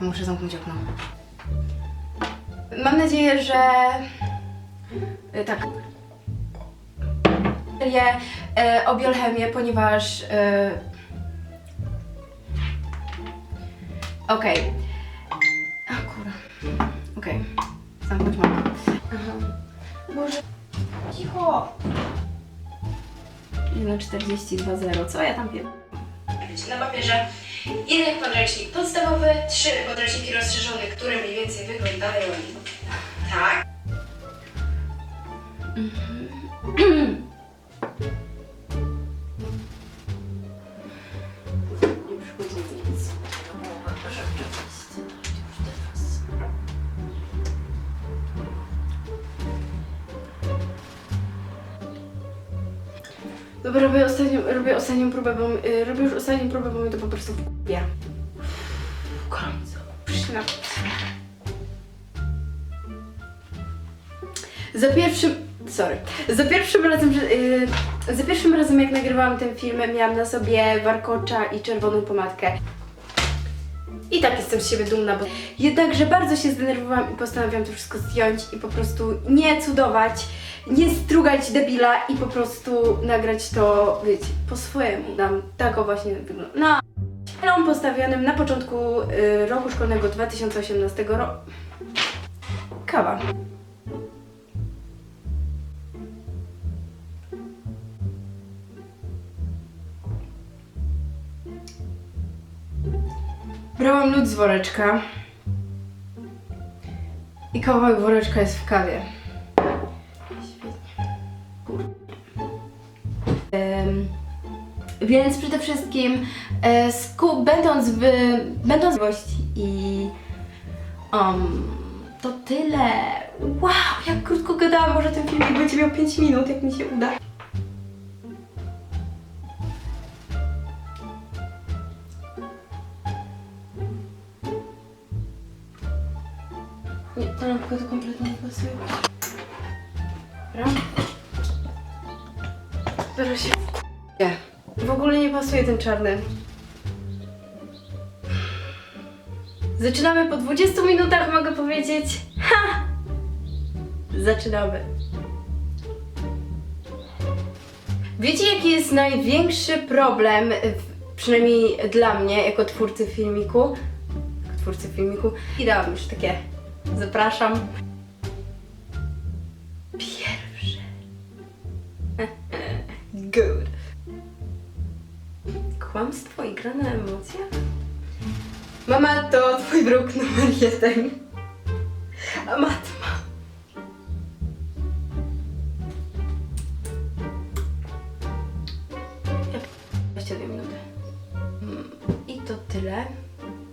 Muszę zamknąć okno. Mam nadzieję, że... y, Tak. Je e, o biochemię, ponieważ... E, Okej. A kurwa. Okej. Zamknąć mamę. Aha. Boże. Cicho. 1,42,0. Co ja tam wiem? Na papierze jeden podręcznik podstawowy, trzy podręczniki rozszerzone, które mniej więcej wyglądają tak. Dobra, robię ostatnią, robię ostatnią próbę, bo y, robię już ostatnią próbę, bo mi to po prostu ja. W końcu. Przyszła. Za pierwszym. Sorry. Za pierwszym razem, y, za pierwszym razem jak nagrywałam ten film, miałam na sobie warkocza i czerwoną pomadkę. I tak jestem z siebie dumna, bo jednakże bardzo się zdenerwowałam i postanowiłam to wszystko zdjąć i po prostu nie cudować, nie strugać debila i po prostu nagrać to, wiecie, po swojemu. Dam tak o właśnie wygląda. Na filmom postawionym na początku y, roku szkolnego 2018 roku. Kawa. Brałam lód z woreczka. I kawałek woreczka jest w kawie. Więc przede wszystkim e, sku, będąc w będąc i um, to tyle. Wow, jak krótko gadałam, może ten filmik będzie miał 5 minut, jak mi się uda. Nie, ta lampka to kompletnie nie pasuje. Dobra. Zaraz się... Nie. W ogóle nie pasuje ten czarny. Zaczynamy po 20 minutach, mogę powiedzieć. Ha! Zaczynamy. Wiecie, jaki jest największy problem, w, przynajmniej dla mnie, jako twórcy filmiku? Twórcy filmiku. I dałam już takie. Zapraszam. Pierwsze. Good. Kłamstwo i gra na emocjach? Mama to twój wróg numer jeden. A matma. 22 minuty. Mm, I to tyle.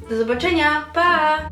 Do zobaczenia. Pa!